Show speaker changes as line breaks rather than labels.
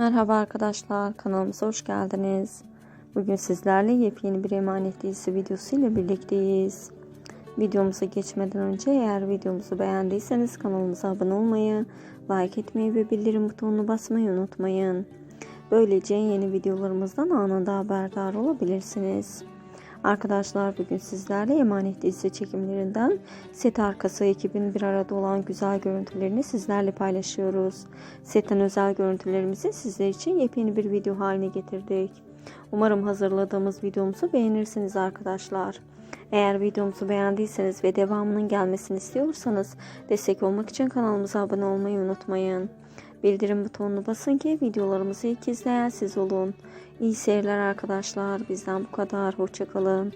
Merhaba arkadaşlar, kanalımıza hoş geldiniz. Bugün sizlerle yepyeni bir emanet dizisi videosu ile birlikteyiz. Videomuza geçmeden önce eğer videomuzu beğendiyseniz kanalımıza abone olmayı, like etmeyi ve bildirim butonunu basmayı unutmayın. Böylece yeni videolarımızdan anında haberdar olabilirsiniz. Arkadaşlar bugün sizlerle Emanet dizisi çekimlerinden set arkası ekibin bir arada olan güzel görüntülerini sizlerle paylaşıyoruz. Setten özel görüntülerimizi sizler için yepyeni bir video haline getirdik. Umarım hazırladığımız videomuzu beğenirsiniz arkadaşlar. Eğer videomuzu beğendiyseniz ve devamının gelmesini istiyorsanız destek olmak için kanalımıza abone olmayı unutmayın. Bildirim butonunu basın ki videolarımızı ilk izleyen siz olun. İyi seyirler arkadaşlar. Bizden bu kadar. Hoşçakalın.